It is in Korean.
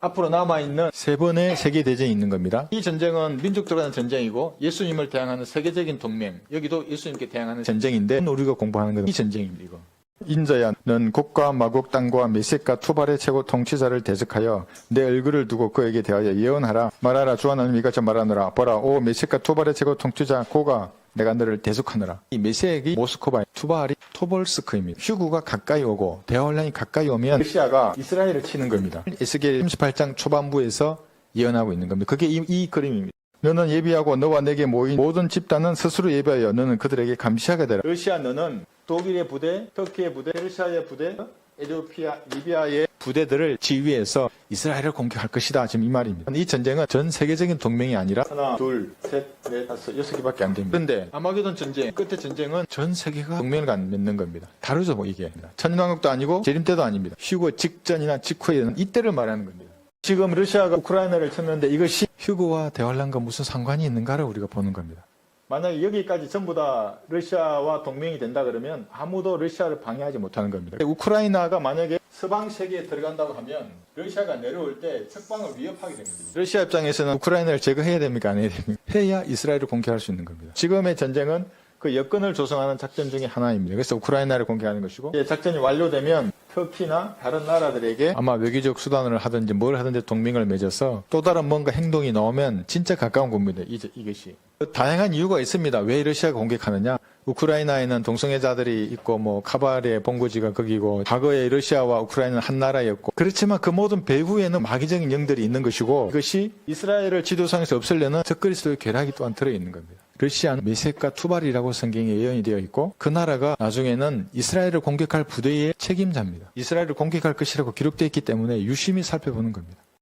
앞으로 남아있는 세 번의 세계대전이 있는 겁니다. 이 전쟁은 민족들에 대한 전쟁이고 예수님을 대항하는 세계적인 동맹, 여기도 예수님께 대항하는 전쟁인데 우리가 공부하는 건이 전쟁입니다. 이거. 인자야, 넌 곡과 마곡 땅과 메섹과 투발의 최고 통치자를 대적하여 내 얼굴을 두고 그에게 대하여 예언하라. 말하라. 주와 나는 이같이 말하노라. 보라. 오 메섹과 투발의 최고 통치자 고가 내가 너를 대속하노라. 이 메섹이 모스코바, 투발이 토볼스크입니다. 휴구가 가까이 오고 대화혼란이 가까이 오면 러시아가 이스라엘을 치는 겁니다. 에스겔 38장 초반부에서 예언하고 있는 겁니다. 그게 이, 이 그림입니다. 너는 예비하고 너와 내게 모인 모든 집단은 스스로 예비하여 너는 그들에게 감시하게 되라. 러시아 너는 독일의 부대, 터키의 부대, 페르시아의 부대, 에티오피아, 리비아의 부대들을 지휘해서 이스라엘을 공격할 것이다. 지금 이 말입니다. 이 전쟁은 전 세계적인 동맹이 아니라 하나, 둘, 셋, 넷, 다섯, 여섯 개밖에 안 됩니다. 그런데 아마게돈 전쟁, 끝의 전쟁은 전 세계가 동맹을 맺는 겁니다. 다르죠, 뭐 이게. 천년왕국도 아니고 재림 때도 아닙니다. 휴거 직전이나 직후에는 이때를 말하는 겁니다. 지금 러시아가 우크라이나를 쳤는데 이것이 휴거와 대환란과 무슨 상관이 있는가를 우리가 보는 겁니다. 만약에 여기까지 전부 다 러시아와 동맹이 된다 그러면 아무도 러시아를 방해하지 못하는 겁니다. 우크라이나가 만약에 서방 세계에 들어간다고 하면 러시아가 내려올 때 석방을 위협하게 됩니다. 러시아 입장에서는 우크라이나를 제거해야 됩니까? 안 해야 됩니까? 해야 이스라엘을 공격할 수 있는 겁니다. 지금의 전쟁은 그 여건을 조성하는 작전 중에 하나입니다. 그래서 우크라이나를 공격하는 것이고 이 작전이 완료되면 터키나 다른 나라들에게 아마 외교적 수단을 하든지 뭘 하든지 동맹을 맺어서 또 다른 뭔가 행동이 나오면 진짜 가까운 겁니다. 이, 이것이. 다양한 이유가 있습니다. 왜 러시아가 공격하느냐? 우크라이나에는 동성애자들이 있고 뭐 카발의 본거지가 거기고 과거에 러시아와 우크라이나는 한 나라였고 그렇지만 그 모든 배후에는 마귀적인 영들이 있는 것이고 이것이 이스라엘을 지도상에서 없애려는 적그리스도의 계략이 또한 들어 있는 겁니다. 러시아는 메섹과 투발이라고 성경에 예언이 되어 있고 그 나라가 나중에는 이스라엘을 공격할 부대의 책임자입니다. 이스라엘을 공격할 것이라고 기록되어 있기 때문에 유심히 살펴보는 겁니다.